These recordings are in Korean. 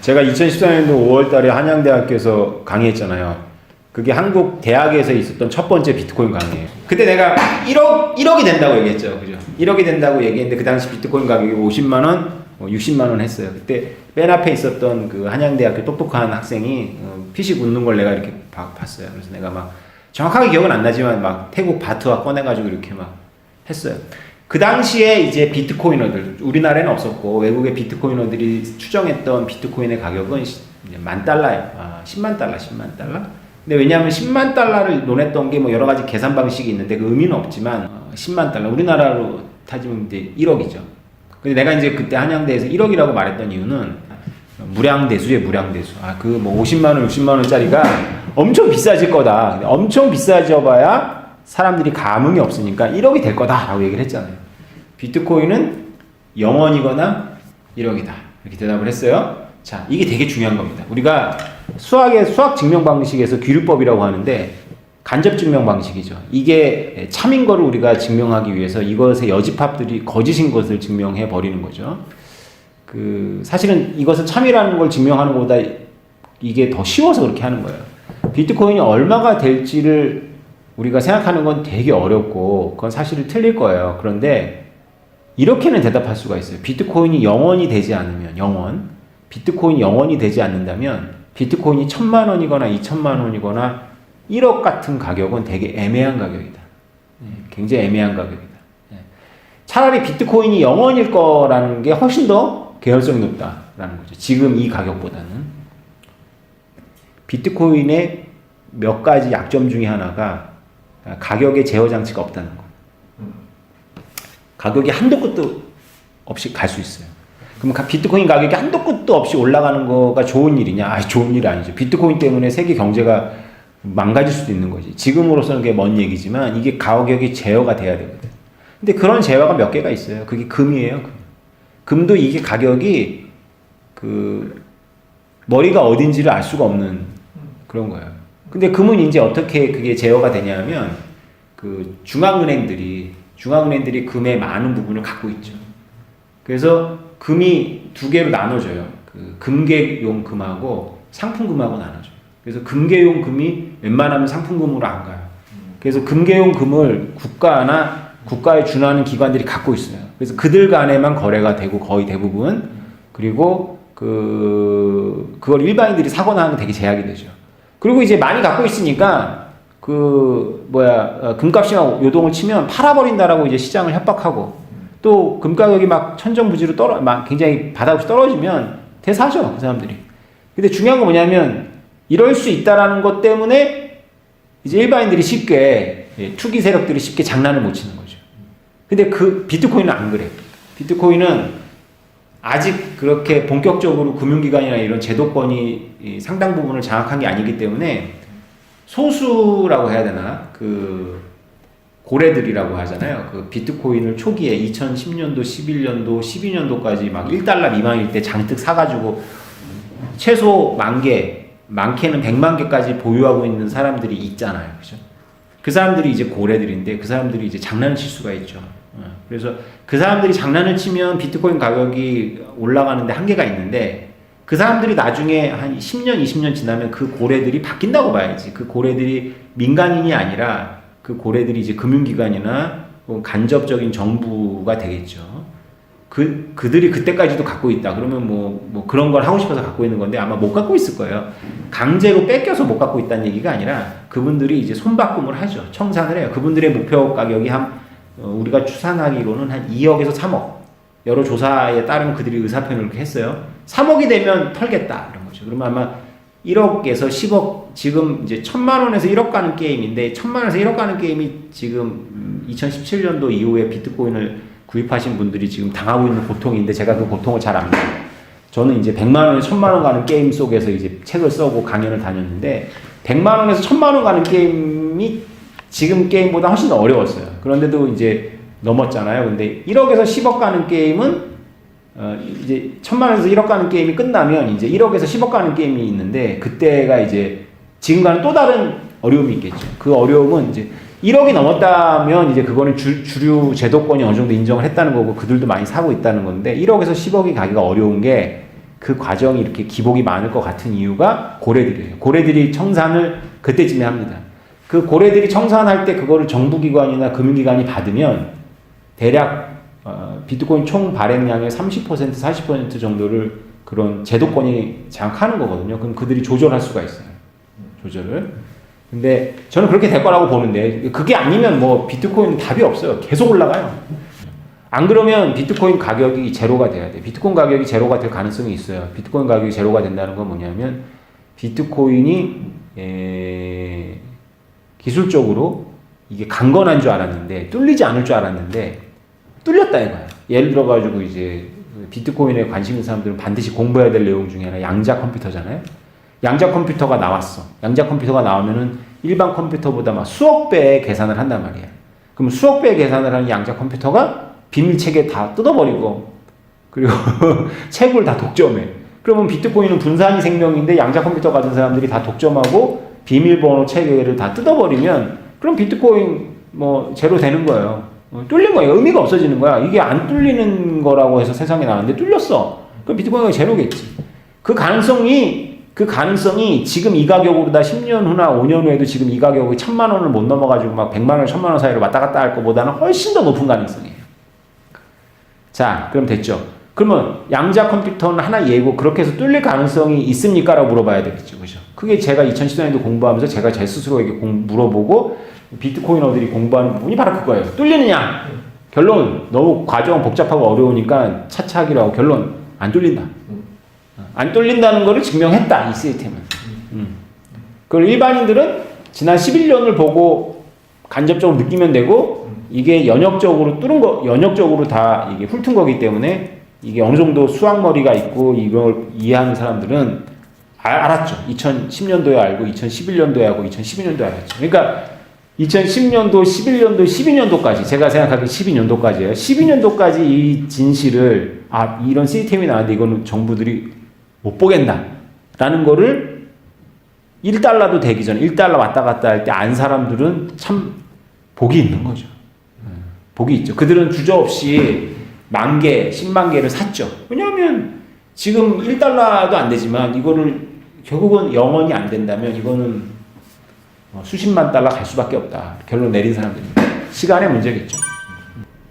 제가 2014년도 5월 달에 한양대학교에서 강의했잖아요. 그게 한국 대학에서 있었던 첫 번째 비트코인 강의예요. 그때 내가 1억 1억이 된다고 얘기했죠. 그죠? 1억이 된다고 얘기했는데 그 당시 비트코인 가격이 50만 원, 어, 60만 원 했어요. 그때 맨 앞에 있었던 그 한양대학교 똑똑한 학생이 어, 피식 웃는 걸 내가 이렇게 봐- 봤어요. 그래서 내가 막 정확하게 기억은 안 나지만 막 태국 바트와 꺼내 가지고 이렇게 막 했어요. 그 당시에 이제 비트코이너들 우리나라에는 없었고 외국의 비트코이너들이 추정했던 비트코인의 가격은 만 달러예요. 아, 10만 달러, 10만 달러. 근데 왜냐하면 10만 달러를 논했던 게 뭐 여러 가지 계산 방식이 있는데 그 의미는 없지만 어, 10만 달러 우리나라로 따지면 이제 1억이죠. 근데 내가 이제 그때 한양대에서 1억이라고 말했던 이유는 무량대수에 무량대수. 아, 그 뭐 50만 원, 60만 원짜리가 엄청 비싸질 거다. 엄청 비싸져 봐야 사람들이 감흥이 없으니까 1억이 될 거다라고 얘기를 했잖아요. 비트코인은 0원이거나 1억이다. 이렇게 대답을 했어요. 자, 이게 되게 중요한 겁니다. 우리가 수학의 수학 증명 방식에서 귀류법이라고 하는데 간접 증명 방식이죠. 이게 참인 거를 우리가 증명하기 위해서 이것의 여집합들이 거짓인 것을 증명해 버리는 거죠. 그 사실은 이것을 참이라는 걸 증명하는 것보다 이게 더 쉬워서 그렇게 하는 거예요. 비트코인이 얼마가 될지를 우리가 생각하는 건 되게 어렵고 그건 사실은 틀릴 거예요. 그런데 이렇게는 대답할 수가 있어요. 비트코인이 영원이 되지 않으면 영원 비트코인이 영원이 되지 않는다면 비트코인이 천만 원이거나 이천만 원이거나 1억 같은 가격은 되게 애매한 가격이다. 예, 굉장히 애매한 가격이다. 예. 차라리 비트코인이 영원일 거라는 게 훨씬 더 개연성이 높다라는 거죠. 지금 이 가격보다는. 비트코인의 몇 가지 약점 중에 하나가 가격의 제어 장치가 없다는 거. 가격이 한도 끝도 없이 갈 수 있어요. 그럼 가- 비트코인 가격이 한도 끝도 없이 올라가는 거가 좋은 일이냐? 아, 좋은 일이 아니죠. 비트코인 때문에 세계 경제가 망가질 수도 있는 거지. 지금으로서는 그게 먼 얘기지만 이게 가격이 제어가 돼야 되거든. 근데 그런 제어가 몇 개가 있어요. 그게 금이에요. 금. 금도 이게 가격이 그 머리가 어딘지를 알 수가 없는 그런 거예요. 근데 금은 이제 어떻게 그게 제어가 되냐면 그 중앙은행들이 중앙은행들이 금의 많은 부분을 갖고 있죠. 그래서 금이 두 개로 나눠져요. 그 금계용 금하고 상품금하고 나눠져요. 그래서 금계용 금이 웬만하면 상품금으로 안 가요. 그래서 금계용 금을 국가나 국가에 준하는 기관들이 갖고 있어요. 그래서 그들 간에만 거래가 되고 거의 대부분 그리고 그 그걸 일반인들이 사거나 게 되게 제약이 되죠. 그리고 이제 많이 갖고 있으니까 그 뭐야 어, 금값이 막 요동을 치면 팔아버린다라고 이제 시장을 협박하고 또 금가격이 막 천정부지로 떨어 막 굉장히 바닥 없이 떨어지면 대사죠 그 사람들이. 근데 중요한 건 뭐냐면 이럴 수 있다라는 것 때문에 이제 일반인들이 쉽게 예, 투기 세력들이 쉽게 장난을 못 치는 거죠. 근데 그 비트코인은 안 그래. 비트코인은 아직 그렇게 본격적으로 금융기관이나 이런 제도권이 이 상당 부분을 장악한 게 아니기 때문에 소수라고 해야 되나 그 고래들이라고 하잖아요. 그 비트코인을 초기에 2010년도, 11년도, 12년도까지 막 1달러 미만일 때 잔뜩 사가지고 최소 만 개, 많게는 100만 개까지 보유하고 있는 사람들이 있잖아요. 그죠? 그 사람들이 이제 고래들인데 그 사람들이 이제 장난을 칠 수가 있죠. 어, 그래서 그 사람들이 장난을 치면 비트코인 가격이 올라가는데 한계가 있는데 그 사람들이 나중에 한 10년, 20년 지나면 그 고래들이 바뀐다고 봐야지. 그 고래들이 민간인이 아니라 그 고래들이 이제 금융기관이나 혹은 간접적인 정부가 되겠죠. 그, 그들이 그때까지도 갖고 있다. 그러면 뭐, 뭐 그런 걸 하고 싶어서 갖고 있는 건데 아마 못 갖고 있을 거예요. 강제로 뺏겨서 못 갖고 있다는 얘기가 아니라 그분들이 이제 손바꿈을 하죠. 청산을 해요. 그분들의 목표 가격이 한, 어, 우리가 추산하기로는 한 2억에서 3억. 여러 조사에 따르면 그들이 의사표현을 그렇게 했어요. 3억이 되면 털겠다. 이런 거죠. 그러면 아마 1억에서 10억, 지금 이제 천만 원에서 1억 가는 게임인데, 천만 원에서 1억 가는 게임이 지금 2017년도 이후에 비트코인을 구입하신 분들이 지금 당하고 있는 고통인데, 제가 그 고통을 잘 압니다. 저는 이제 100만 원에 1000만 원 가는 게임 속에서 이제 책을 써고 강연을 다녔는데, 100만 원에서 1000만 원 가는 게임이 지금 게임보다 훨씬 더 어려웠어요. 그런데도 이제 넘었잖아요. 근데 1억에서 10억 가는 게임은 어, 이제 천만 원에서 1억 가는 게임이 끝나면 이제 1억에서 10억 가는 게임이 있는데 그때가 이제 지금과는 또 다른 어려움이 있겠죠. 그 어려움은 이제 1억이 넘었다면 이제 그거는 주, 주류 제도권이 어느 정도 인정을 했다는 거고 그들도 많이 사고 있다는 건데 1억에서 10억이 가기가 어려운 게 그 과정이 이렇게 기복이 많을 것 같은 이유가 고래들이에요. 고래들이 청산을 그때쯤에 합니다. 그 고래들이 청산할 때 그거를 정부기관이나 금융기관이 받으면 대략 어, 비트코인 총 발행량의 30% 40% 정도를 그런 제도권이 장악하는 거거든요. 그럼 그들이 조절할 수가 있어요. 조절을. 근데 저는 그렇게 될 거라고 보는데 그게 아니면 뭐 비트코인 답이 없어요. 계속 올라가요. 안 그러면 비트코인 가격이 제로가 돼야 돼. 비트코인 가격이 제로가 될 가능성이 있어요. 비트코인 가격이 제로가 된다는 건 뭐냐면 비트코인이 에, 기술적으로 이게 강건한 줄 알았는데 뚫리지 않을 줄 알았는데 뚫렸다 이거야. 예를 들어 가지고 이제 비트코인에 관심 있는 사람들은 반드시 공부해야 될 내용 중에 하나 양자 컴퓨터잖아요. 양자 컴퓨터가 나왔어. 양자 컴퓨터가 나오면은 일반 컴퓨터보다 막 수억 배의 계산을 한단 말이야. 그럼 수억 배의 계산을 하는 양자 컴퓨터가 비밀 체계 다 뜯어버리고 그리고 채굴 다 독점해. 그러면 비트코인은 분산이 생명인데 양자 컴퓨터 가진 사람들이 다 독점하고 비밀번호 체계를 다 뜯어버리면 그럼 비트코인 뭐 제로 되는 거예요. 어, 뚫린 거예요. 의미가 없어지는 거야. 이게 안 뚫리는 거라고 해서 세상에 나왔는데 뚫렸어. 그럼 비트코인이 제로겠지. 그 가능성이 그 가능성이 지금 이 가격으로다 10년 후나 5년 후에도 지금 이 가격이 천만 원을 못 넘어가지고 막 100만 원, 천만 원 사이로 왔다 갔다 할 것보다는 훨씬 더 높은 가능성이에요. 자, 그럼 됐죠. 그러면 양자 컴퓨터는 하나 예고 그렇게 해서 뚫릴 가능성이 있습니까? 라고 물어봐야 되겠죠. 그죠? 그게 제가 2014년도 공부하면서 제가 제 스스로에게 공, 물어보고 비트코이너들이 공부하는 부분이 바로 그거예요. 뚫리느냐? 결론 너무 과정 복잡하고 어려우니까 차차 하기로 하고 결론 안 뚫린다. 안 뚫린다는 거를 증명했다 이 시스템은. 음. 그걸 일반인들은 지난 11년을 보고 간접적으로 느끼면 되고 이게 연역적으로 뚫은 거 연역적으로 다 이게 훑은 거기 때문에 이게 어느 정도 수학머리가 있고 이걸 이해하는 사람들은 알, 알았죠. 2010년도에 알고 2011년도에 하고 2012년도에 알았죠. 그러니까 2010년도, 11년도, 12년도까지 제가 생각하기 12년도까지예요. 12년도까지 이 진실을 아 이런 시스템이 나왔는데 이거는 정부들이 못 보겠다라는 거를 1달러도 되기 전에 1달러 왔다 갔다 할 때 안 사람들은 참 복이 있는 거죠. 음, 복이 있죠. 그들은 주저없이 만 개, 10만 개를 샀죠. 왜냐하면 지금 1달러도 안 되지만 이거를 결국은 영원히 안 된다면 이거는 어, 수십만 달러 갈 수밖에 없다. 결론 내린 사람들입니다. 시간의 문제겠죠.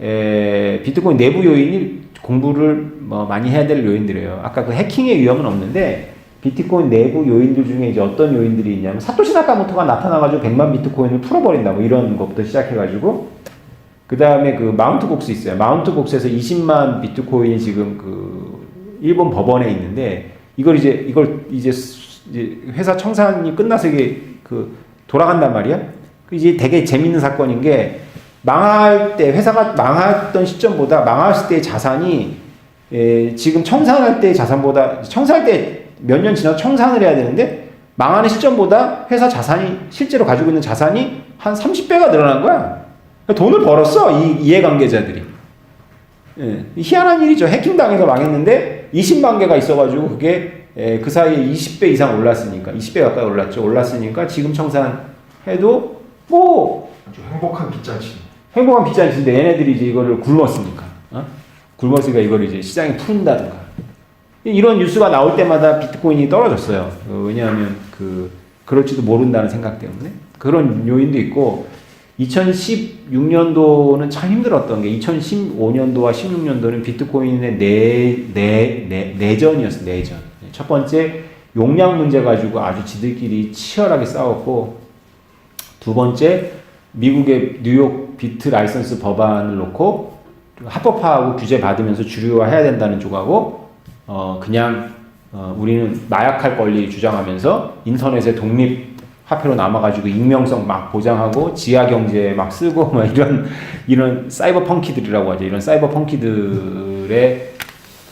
에, 비트코인 내부 요인이 공부를 뭐 많이 해야 될 요인들이에요. 아까 그 해킹의 위험은 없는데 비트코인 내부 요인들 중에 이제 어떤 요인들이 있냐면 사토시 나카모토가 나타나가지고 100만 비트코인을 풀어버린다 뭐 이런 것부터 시작해가지고 그 다음에 그 마운트 복스 있어요. 마운트 복스에서 20만 비트코인이 지금 그 일본 법원에 있는데 이걸 이제 이걸 이제, 수- 이제 회사 청산이 끝나서 이게 그 돌아간단 말이야. 그 이제 되게 재밌는 사건인 게 망할 때 회사가 망했던 시점보다 망했을 때의 자산이 에, 지금 청산할 때의 자산보다 청산할 때 몇 년 지나 청산을 해야 되는데 망하는 시점보다 회사 자산이 실제로 가지고 있는 자산이 한 30배가 늘어난 거야. 그러니까 돈을 벌었어 이 이해관계자들이. 예, 희한한 일이죠. 해킹 당해서 망했는데 20만 개가 있어가지고 그게 에, 그 사이에 20배 이상 올랐으니까 20배 가까이 올랐죠. 올랐으니까 지금 청산해도 뭐 아주 행복한 빚잔치. 행복한 빚잔치인데 얘네들이 이제 이거를 굶었으니까 어? 굶었으니까 이걸 이제 시장에 푼다든가 이런 뉴스가 나올 때마다 비트코인이 떨어졌어요. 어, 왜냐하면 그 그럴지도 모른다는 생각 때문에 그런 요인도 있고 2016년도는 참 힘들었던 게 2015년도와 16년도는 비트코인의 내, 내, 내, 내전이었어요. 내전. 첫 번째 용량 문제 가지고 아주 지들끼리 치열하게 싸웠고 두 번째 미국의 뉴욕 비트 라이선스 법안을 놓고 합법화하고 규제 받으면서 주류화해야 된다는 쪽하고 어 그냥 어 우리는 마약할 권리 주장하면서 인터넷의 독립 화폐로 남아가지고 익명성 막 보장하고 지하 경제 막 쓰고 막 이런 이런 사이버 펑키들이라고 하죠. 이런 사이버 펑키들의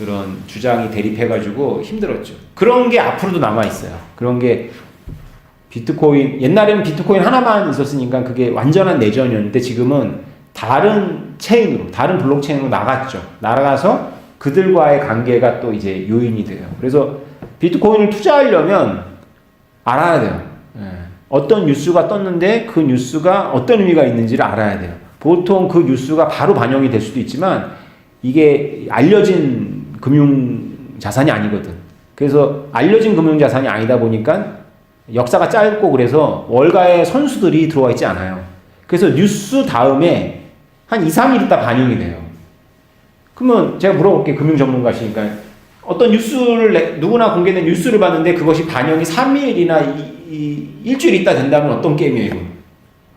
그런 주장이 대립해가지고 힘들었죠 그런 게 앞으로도 남아 있어요 그런 게 비트코인 옛날에는 비트코인 하나만 있었으니까 그게 완전한 내전이었는데 지금은 다른 체인으로 다른 블록체인으로 나갔죠. 나가서 그들과의 관계가 또 이제 요인이 돼요. 그래서 비트코인을 투자하려면 알아야 돼요. 예. 어떤 뉴스가 떴는데 그 뉴스가 어떤 의미가 있는지를 알아야 돼요. 보통 그 뉴스가 바로 반영이 될 수도 있지만 이게 알려진 금융 자산이 아니거든. 그래서 알려진 금융 자산이 아니다 보니까 역사가 짧고 그래서 월가의 선수들이 들어와 있지 않아요. 그래서 뉴스 다음에 한 2, 3일 있다 반영이 돼요. 그러면 제가 물어볼게요. 금융 전문가시니까. 어떤 뉴스를, 내- 누구나 공개된 뉴스를 봤는데 그것이 반영이 3일이나 이, 이, 일주일 있다 된다면 어떤 게임이에요, 이거?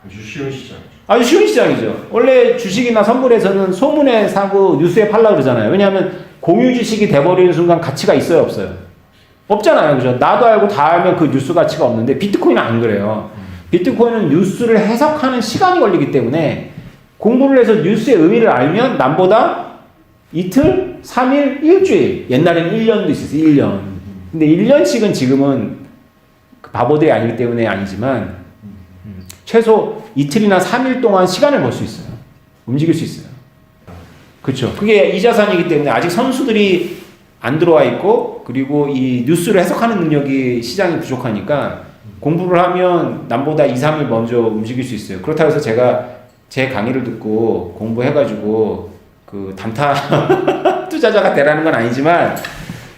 아주 쉬운 시장. 아주 쉬운 시장이죠. 원래 주식이나 선물에서는 소문에 사고 뉴스에 팔라 그러잖아요. 왜냐하면 공유 주식이 돼버리는 순간 가치가 있어요, 없어요? 없잖아요, 그죠? 나도 알고 다 알면 그 뉴스 가치가 없는데 비트코인은 안 그래요. 비트코인은 뉴스를 해석하는 시간이 걸리기 때문에 공부를 해서 뉴스의 의미를 알면 남보다 이틀, 3일, 일주일. 옛날에는 1년도 있었어요, 1년. 근데 1년씩은 지금은 그 바보들이 아니기 때문에 아니지만 음, 최소 이틀이나 3일 동안 시간을 벌 수 있어요. 움직일 수 있어요. 그렇죠. 그게 이 자산이기 때문에 아직 선수들이 안 들어와 있고 그리고 이 뉴스를 해석하는 능력이 시장이 부족하니까 공부를 하면 남보다 2, 3일 먼저 움직일 수 있어요. 그렇다고 해서 제가 제 강의를 듣고 공부해가지고 그 단타 투자자가 되라는 건 아니지만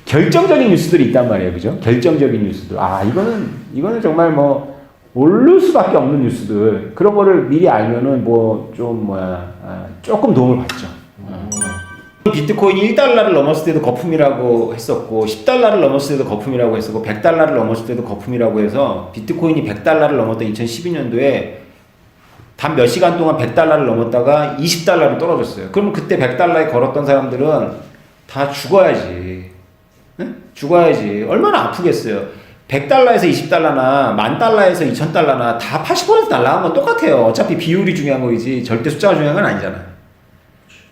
결정적인 뉴스들이 있단 말이에요. 그죠? 결정적인 뉴스들. 아, 이거는, 이거는 정말 뭐, 오를 수밖에 없는 뉴스들. 그런 거를 미리 알면은 뭐, 좀, 뭐야, 아, 조금 도움을 받죠. 비트코인이 1달러를 넘었을 때도 거품이라고 했었고 10달러를 넘었을 때도 거품이라고 했었고 100달러를 넘었을 때도 거품이라고 해서 비트코인이 100달러를 넘었던 2012년도에 단 몇 시간 동안 100달러를 넘었다가 20달러로 떨어졌어요. 그러면 그때 100달러에 걸었던 사람들은 다 죽어야지. 응? 죽어야지. 얼마나 아프겠어요. 100달러에서 20달러나 만 달러에서 2000달러나 다 80% 날라간 건 똑같아요. 어차피 비율이 중요한 거이지 절대 숫자가 중요한 건 아니잖아요.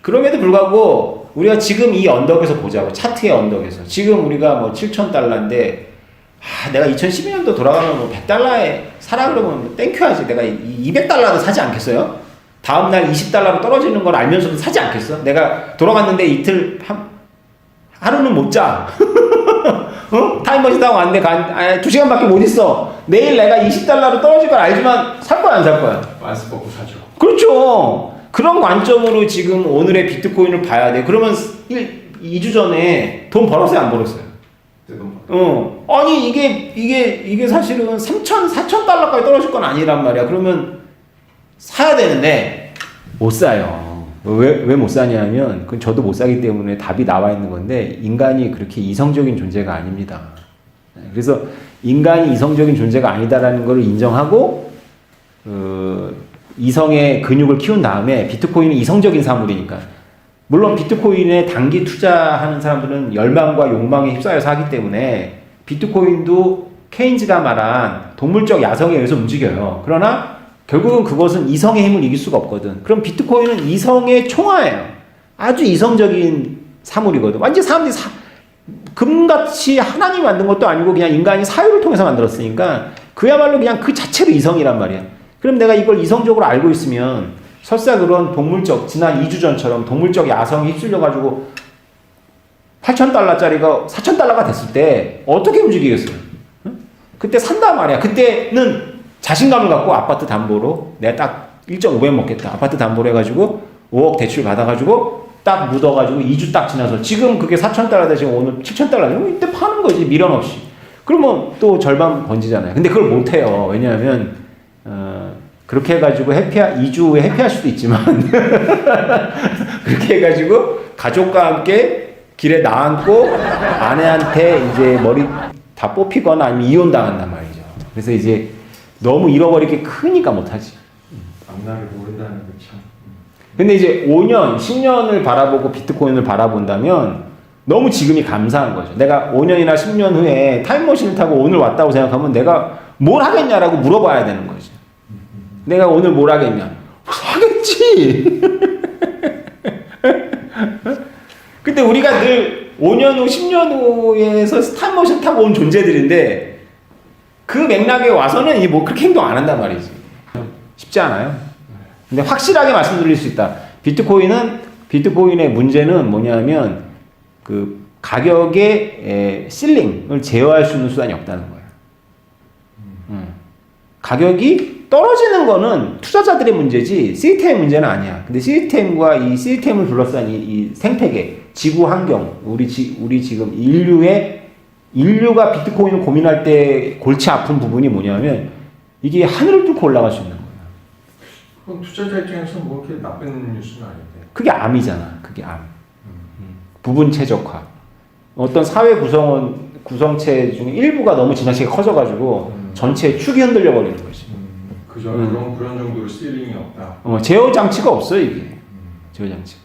그럼에도 불구하고 우리가 지금 이 언덕에서 보자고 차트의 언덕에서 지금 우리가 뭐 7천 달러인데 아 내가 2012년도 돌아가면 뭐 100달러에 사라 그러면 뭐 땡큐하지 내가 200달러도 사지 않겠어요? 다음 날 20달러로 떨어지는 걸 알면서도 사지 않겠어? 내가 돌아갔는데 이틀 한 하루는 못 자. 어? 타임머신 타고 왔는데 간, 아, 두 시간밖에 못 있어. 내일 내가 20달러로 떨어질 걸 알지만 살 거야 안 살 거야? 만스 먹고 사죠. 그렇죠. 그런 관점으로 지금 오늘의 비트코인을 봐야 돼. 그러면 1, 2주 전에 돈 벌었어요, 안 벌었어요? 뜨거운 어. 아니, 이게, 이게, 이게 사실은 3천, 4천 달러까지 떨어질 건 아니란 말이야. 그러면 사야 되는데 못 사요. 왜, 왜 못 사냐면, 그건 저도 못 사기 때문에 답이 나와 있는 건데, 인간이 그렇게 이성적인 존재가 아닙니다. 그래서 인간이 이성적인 존재가 아니다라는 걸 인정하고, 어, 이성의 근육을 키운 다음에 비트코인은 이성적인 사물이니까. 물론 비트코인에 단기 투자하는 사람들은 열망과 욕망에 휩싸여서 하기 때문에 비트코인도 케인즈가 말한 동물적 야성에 의해서 움직여요. 그러나 결국은 그것은 이성의 힘을 이길 수가 없거든. 그럼 비트코인은 이성의 총화예요. 아주 이성적인 사물이거든. 완전 사람들이 사, 금같이 하나님이 만든 것도 아니고 그냥 인간이 사유를 통해서 만들었으니까 그야말로 그냥 그 자체로 이성이란 말이야. 그럼 내가 이걸 이성적으로 알고 있으면 설사 그런 동물적 지난 2주 전처럼 동물적 야성에 휩쓸려 가지고 8천 달러짜리가 4천 달러가 됐을 때 어떻게 움직이겠어요? 응? 그때 산다 말이야. 그때는 자신감을 갖고 아파트 담보로 내가 딱 1.5배 먹겠다. 아파트 담보로 해가지고 5억 대출 받아가지고 딱 묻어가지고 2주 딱 지나서 지금 그게 4천 달러 대신 오늘 7천 달러 그럼 이때 파는 거지 미련 없이. 그러면 또 절반 번지잖아요. 근데 그걸 못 해요. 왜냐하면 어, 그렇게 해가지고 해피하 2주 후에 해피할 수도 있지만 그렇게 해가지고 가족과 함께 길에 나앉고 아내한테 이제 머리 다 뽑히거나 아니면 이혼 당한단 말이죠. 그래서 이제 너무 잃어버릴 게 크니까 못하지. 앞날을 모른다는 게 참. 근데 이제 5년, 10년을 바라보고 비트코인을 바라본다면 너무 지금이 감사한 거죠. 내가 5년이나 10년 후에 타임머신을 타고 오늘 왔다고 생각하면 내가 뭘 하겠냐라고 물어봐야 되는 거죠. 내가 오늘 뭘 하겠냐? 하겠지! 근데 우리가 늘 5년 후, 10년 후에서 타임머신 타고 온 존재들인데 그 맥락에 와서는 이뭐 그렇게 행동 안 한단 말이지. 쉽지 않아요. 근데 확실하게 말씀드릴 수 있다. 비트코인은 비트코인의 문제는 뭐냐면 그 가격의 에, 실링을 제어할 수 있는 수단이 없다는 거예요. 음. 가격이 떨어지는 거는 투자자들의 문제지 시스템의 문제는 아니야. 근데 시스템과 이 시스템을 둘러싼 이, 이 생태계, 지구 환경, 우리 지, 우리 지금 인류의 인류가 비트코인을 고민할 때 골치 아픈 부분이 뭐냐면 이게 하늘을 뚫고 올라갈 수 있는 거예요. 그건 투자자 입장에서 뭐 그렇게 나쁜 뉴스는 아닌데. 그게 암이잖아. 그게 암. 음. 부분 최적화. 어떤 사회 구성원 구성체 중에 일부가 너무 지나치게 커져가지고 음. 전체 축이 흔들려 버리는 거지. 음, 음. 그런 그런 정도로 시링이 없다. 어, 제어 장치가 없어요 이게. 제어 장치.